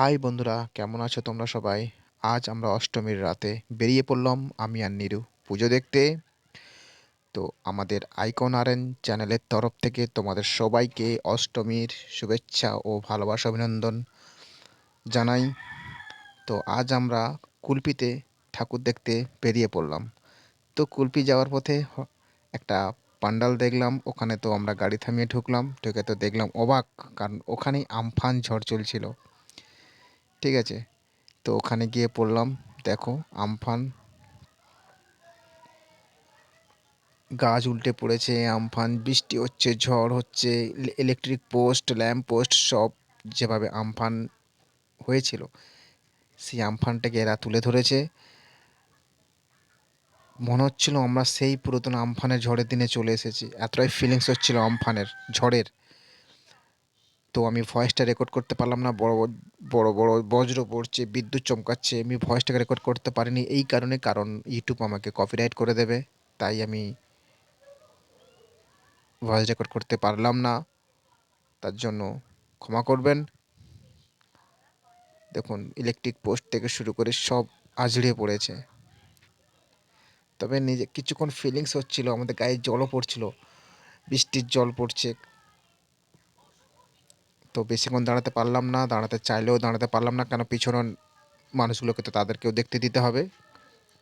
High বন্ধুরা, কেমন আছো তোমরা সবাই? আজ আমরা অষ্টমীর রাতে বেরিয়ে পড়লাম আমি আর নিরু পুজো দেখতে। তো আমাদের আইকন আরএন চ্যানেলের তরফ থেকে তোমাদের সবাইকে অষ্টমীর শুভেচ্ছা ও ভালোবাসা অভিনন্দন জানাই। তো আজ আমরা কুলপিতে ঠাকুর দেখতে বেরিয়ে পড়লাম। তো কুলপি যাওয়ার পথে একটা পান্ডাল দেখলাম, ওখানে তো আমরা গাড়ি থামিয়ে ঢুকলাম, ঢুকে তো দেখলাম অবাক, কারণ ওখানেই আমফান ঝড় চলছিল। ঠিক আছে? তো ওখানে গিয়ে পড়লাম, দেখো আমফান। গাছ উল্টে পড়েছে, আমফান, বৃষ্টি হচ্ছে, ঝড় হচ্ছে ইলেকট্রিক পোস্ট ল্যাম্প পোস্ট সব যেভাবে আমফান হয়েছিল, সেই আমফানটাকে এরা তুলে ধরেছে। মনে হচ্ছিল আমরা সেই পুরাতন আমফানের ঝড়ের দিনে চলে এসেছি, এতটাই ফিলিংস হচ্ছিল আমফানের, ঝড়ের। তো আমি ভয়েসটা রেকর্ড করতে পারলাম না। বড় বড় বড় বজ্র পড়ছে, বিদ্যুৎ চমকাচ্ছে, আমি ভয়েসটাকে রেকর্ড করতে পারিনি। এই কারণে, কারণ ইউটিউব আমাকে কপিরাইট করে দেবে, তাই আমি ভয়েস রেকর্ড করতে পারলাম না। তার জন্য ক্ষমা করবেন। দেখুন ইলেকট্রিক পোস্ট থেকে শুরু করে সব আজড়িয়ে পড়েছে। তবে নিজে, কিছুক্ষণ ফিলিংস হচ্ছিল, আমাদের গায়ে জলও পড়ছিল, বৃষ্টির জল পড়ছে তো বেশিক্ষণ দাঁড়াতে পারলাম না, দাঁড়াতে চাইলেও দাঁড়াতে পারলাম না, কেন পিছনের মানুষগুলোকে তো তাদেরকেও দেখতে দিতে হবে।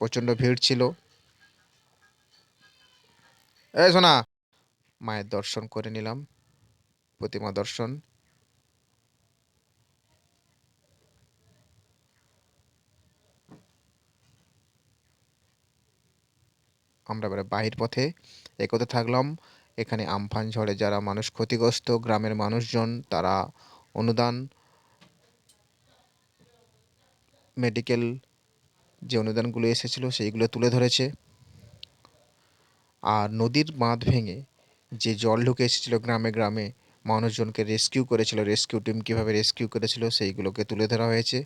প্রচণ্ড ভিড় ছিল। এই শোনা মায়ের দর্শন করে নিলাম, প্রতিমা দর্শন। আমরা এবারে বাহির পথে এগোতে থাকলাম। এখানে আমফান ঝড়ে যারা মানুষ ক্ষতিগ্রস্ত গ্রামের মানুষজন, তারা অনুদান মেডিকেল যে অনুদানগুলো এসেছিল সেইগুলো তুলে ধরেছে। আর নদীর বাঁধ ভেঙে যে জল ঢুকে এসেছিল গ্রামে গ্রামে, মানুষজনকে রেস্কিউ করেছিল রেস্কিউ টিম কীভাবে রেস্কিউ করেছিল সেইগুলোকে তুলে ধরা হয়েছে।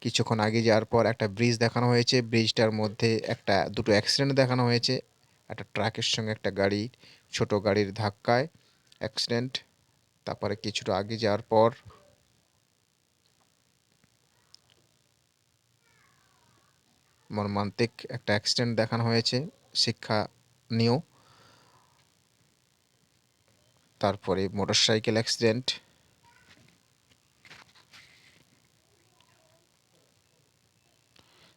কিছুক্ষণ আগে যাওয়ার পর একটা ব্রিজ দেখানো হয়েছে। ব্রিজটার মধ্যে একটা, দুটো অ্যাক্সিডেন্ট দেখানো হয়েছে। একটা ট্রাকের সঙ্গে একটা গাড়ি, ছোট গাড়ির ধাক্কায় অ্যাক্সিডেন্ট তারপরে কিছুটা আগে যাওয়ার পর মর্মান্তিক একটা অ্যাক্সিডেন্ট দেখানো হয়েছে, শিক্ষা নিয়েও। তারপরে মোটরসাইকেল অ্যাক্সিডেন্ট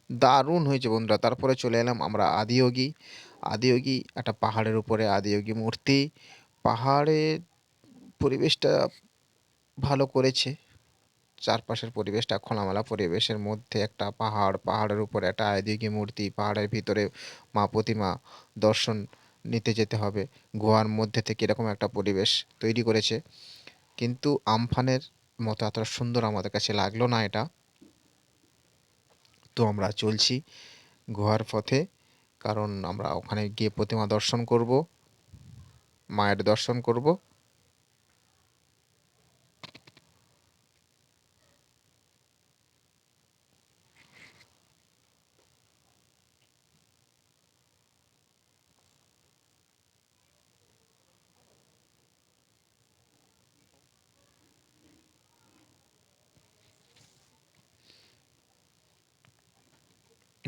দারুণ হয়েছে বন্ধুরা। তারপরে চলে এলাম আমরা আদিয়োগী। আদিয়োগী একটা পাহাড়ের উপরে আদিয়োগী মূর্তি। পাহাড়ের পরিবেশটা ভালো করেছে। চারপাশের পরিবেশটা, খোলামেলা পরিবেশের মধ্যে একটা পাহাড়, পাহাড়ের উপরে একটা আদিয়োগী মূর্তি, পাহাড়ের ভিতরে মা প্রতিমা দর্শন নিতে যেতে হবে। গোয়ার মধ্যে থেকে এরকম একটা পরিবেশ তৈরি করেছে। কিন্তু আমফানের মতো এতটা সুন্দর আমাদের কাছে লাগল না এটা। তো আমরা চলছি গুহার পথে, কারণ আমরা ওখানে গিয়ে প্রতিমা দর্শন করব, মায়ের দর্শন করব।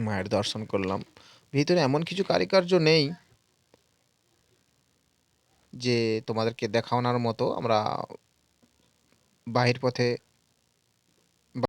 মায়ের দর্শন করলাম। ভিতরে এমন কিছু কারিকার্য নেই যে তোমাদেরকে দেখানোর মতো। আমরা বাহির পথে